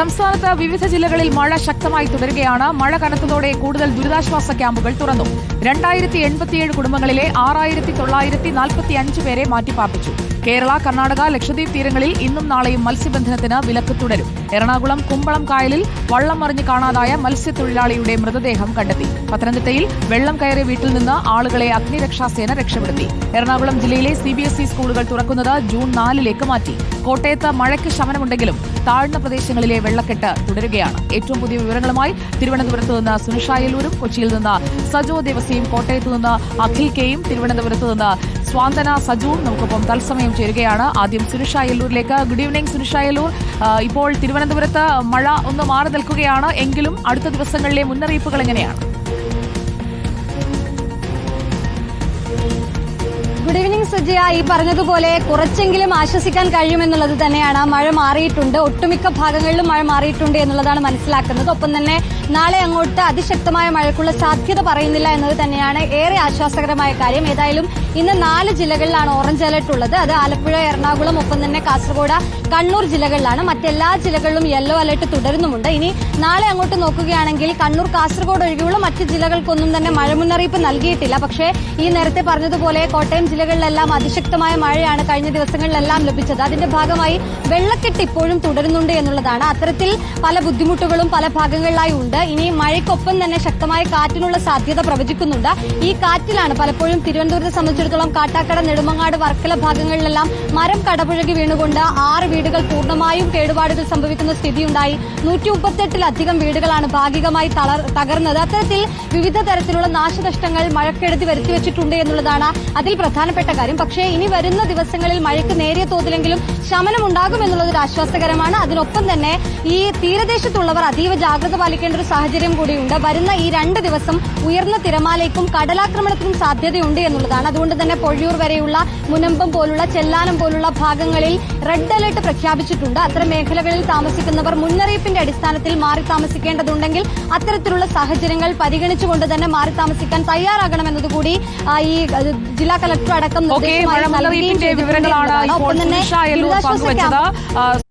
സംസ്ഥാനത്ത് വിവിധ ജില്ലകളിൽ മഴ ശക്തമായി തുടരുകയാണ്. മഴ കനത്തതോടെ കൂടുതൽ ദുരിതാശ്വാസ ക്യാമ്പുകൾ തുറന്നു. രണ്ടായിരത്തി എൺപത്തിയേഴ് കുടുംബങ്ങളിലെ ആറായിരത്തി തൊള്ളായിരത്തി നാൽപ്പത്തി അഞ്ച് പേരെ മാറ്റിപ്പാർപ്പിച്ചു കേരള കർണാടക ലക്ഷദ്വീപ് തീരങ്ങളിൽ ഇന്നും നാളെയും മത്സ്യബന്ധനത്തിന് വിലക്ക് തുടരും. എറണാകുളം കുമ്പളം കായലിൽ വള്ളം മറിഞ്ഞ് കാണാതായ മത്സ്യത്തൊഴിലാളിയുടെ മൃതദേഹം കണ്ടെത്തി. പത്തനംതിട്ടയിൽ വെള്ളം കയറിയ വീട്ടിൽ നിന്ന് ആളുകളെ അഗ്നിരക്ഷാസേന രക്ഷപ്പെടുത്തി. എറണാകുളം ജില്ലയിലെ സി ബി എസ് ഇ സ്കൂളുകൾ തുറക്കുന്നത് ജൂൺ നാലിലേക്ക് മാറ്റി. കോട്ടയത്ത് മഴയ്ക്ക് ശമനമുണ്ടെങ്കിലും താഴ്ന്ന പ്രദേശങ്ങളിലെ വെള്ളക്കെട്ട് തുടരുകയാണ്. ഏറ്റവും പുതിയ വിവരങ്ങളുമായി തിരുവനന്തപുരത്ത് നിന്ന് സുനിഷായലൂരും കൊച്ചിയിൽ നിന്ന് സജോ ദേവസിയും കോട്ടയത്ത് നിന്ന് അഖിൽ കെയും തിരുവനന്തപുരത്ത് നിന്ന് സ്വാന്തന സജുവും നമുക്കൊപ്പം തത്സമയം ചേരുകയാണ്. ആദ്യം സുനിഷ യെല്ലൂരിലേക്ക് ഗുഡ് ഈവനിംഗ് സുനിഷ യെല്ലൂർ ഇപ്പോൾ തിരുവനന്തപുരത്ത് മഴ ഒന്ന് മാറി നിൽക്കുകയാണ്. എങ്കിലും അടുത്ത ദിവസങ്ങളിലെ മുന്നറിയിപ്പുകൾ എങ്ങനെയാണ്? Good evening Sujiya. ഈ പറഞ്ഞതുപോലെ കുറച്ചെങ്കിലും ആശ്വസിക്കാൻ കഴിയുമെന്നുള്ളത് തന്നെയാണ്. മഴ മാറിയിട്ടുണ്ട്. ഒട്ടുമിക്ക ഭാഗങ്ങളിലും മഴ മാറിയിട്ടുണ്ട് എന്നുള്ളതാണ് മനസ്സിലാക്കുന്നത്. ഒപ്പം തന്നെ നാളെ അങ്ങോട്ട് അതിശക്തമായ മഴയ്ക്കുള്ള സാധ്യത പറയുന്നില്ല എന്നത് തന്നെയാണ് ഏറെ ആശ്വാസകരമായ കാര്യം. ഏതായാലും ഇന്ന് നാല് ജില്ലകളിലാണ് ഓറഞ്ച് അലർട്ട് ഉള്ളത്. അത് ആലപ്പുഴ എറണാകുളം ഒപ്പം തന്നെ കാസർഗോഡ് കണ്ണൂർ ജില്ലകളിലാണ്. മറ്റെല്ലാ ജില്ലകളിലും യെല്ലോ അലർട്ട് തുടരുന്നുമുണ്ട്. ഇനി നാളെ അങ്ങോട്ട് നോക്കുകയാണെങ്കിൽ കണ്ണൂർ കാസർഗോഡ് ഒഴികെയുള്ള മറ്റ് ജില്ലകൾക്കൊന്നും തന്നെ മഴ മുന്നറിയിപ്പ് നൽകിയിട്ടില്ല. പക്ഷേ ഈ നേരത്തെ പറഞ്ഞതുപോലെ കോട്ടയം ജില്ലകളിലെല്ലാം അതിശക്തമായ മഴയാണ് കഴിഞ്ഞ ദിവസങ്ങളിലെല്ലാം ലഭിച്ചത്. അതിന്റെ ഭാഗമായി വെള്ളക്കെട്ട് ഇപ്പോഴും തുടരുന്നുണ്ട് എന്നുള്ളതാണ്. അത്തരത്തിൽ പല ബുദ്ധിമുട്ടുകളും പല ഭാഗങ്ങളിലായി ഉണ്ട്. ഇനി മഴയ്ക്കൊപ്പം തന്നെ ശക്തമായ കാറ്റിനുള്ള സാധ്യത പ്രവചിക്കുന്നുണ്ട്. ഈ കാറ്റിലാണ് പലപ്പോഴും തിരുവനന്തപുരത്തെ സംബന്ധിച്ചിടത്തോളം കാട്ടാക്കട നെടുമങ്ങാട് വർക്കല ഭാഗങ്ങളിലെല്ലാം മരം കടപുഴകി വീണുകൊണ്ട് ആറ് വീടുകൾ പൂർണമായും കേടുപാടുകൾ സംഭവിക്കുന്ന സ്ഥിതിയുണ്ടായി. നൂറ്റി മുപ്പത്തെട്ടിലധികം വീടുകളാണ് ഭാഗികമായി തകർന്നത്. അത്തരത്തിൽ വിവിധ തരത്തിലുള്ള നാശനഷ്ടങ്ങൾ മഴക്കെടുതി വരുത്തിവെച്ചിട്ടുണ്ട് എന്നുള്ളതാണ് അതിൽ പ്രധാനപ്പെട്ട കാര്യം. പക്ഷേ ഇനി വരുന്ന ദിവസങ്ങളിൽ മഴയ്ക്ക് നേരിയ തോതിലെങ്കിലും ശമനം ഉണ്ടാകും എന്നുള്ളത് ഒരു ആശ്വാസകരമാണ്. അതിനൊപ്പം തന്നെ ഈ തീരദേശത്തുള്ളവർ അതീവ ജാഗ്രത പാലിക്കേണ്ട ഒരു സാഹചര്യം കൂടിയുണ്ട്. വരുന്ന ഈ രണ്ട് ദിവസം ഉയർന്ന തിരമാലയ്ക്കും കടലാക്രമണത്തിനും സാധ്യതയുണ്ട് എന്നുള്ളതാണ്. അതുകൊണ്ട് തന്നെ പൊഴിയൂർ വരെയുള്ള മുനമ്പം പോലുള്ള ചെല്ലാനം പോലുള്ള ഭാഗങ്ങളിൽ റെഡ് അലർട്ട് പ്രഖ്യാപിച്ചിട്ടുണ്ട്. അത്തരം മേഖലകളിൽ താമസിക്കുന്നവർ മുന്നറിയിപ്പിന്റെ അടിസ്ഥാനത്തിൽ മാറി താമസിക്കേണ്ടതുണ്ടെങ്കിൽ അത്തരത്തിലുള്ള സാഹചര്യങ്ങൾ പരിഗണിച്ചുകൊണ്ട് തന്നെ മാറി താമസിക്കാൻ തയ്യാറാകണമെന്നതുകൂടി ഈ ജില്ലാ കളക്ടർ അടക്കം നിർദ്ദേശമായി മഴ മുന്നറിയിപ്പിന്റെ വിവരങ്ങളാണ് ഇപ്പോൾ പങ്കുവച്ചത്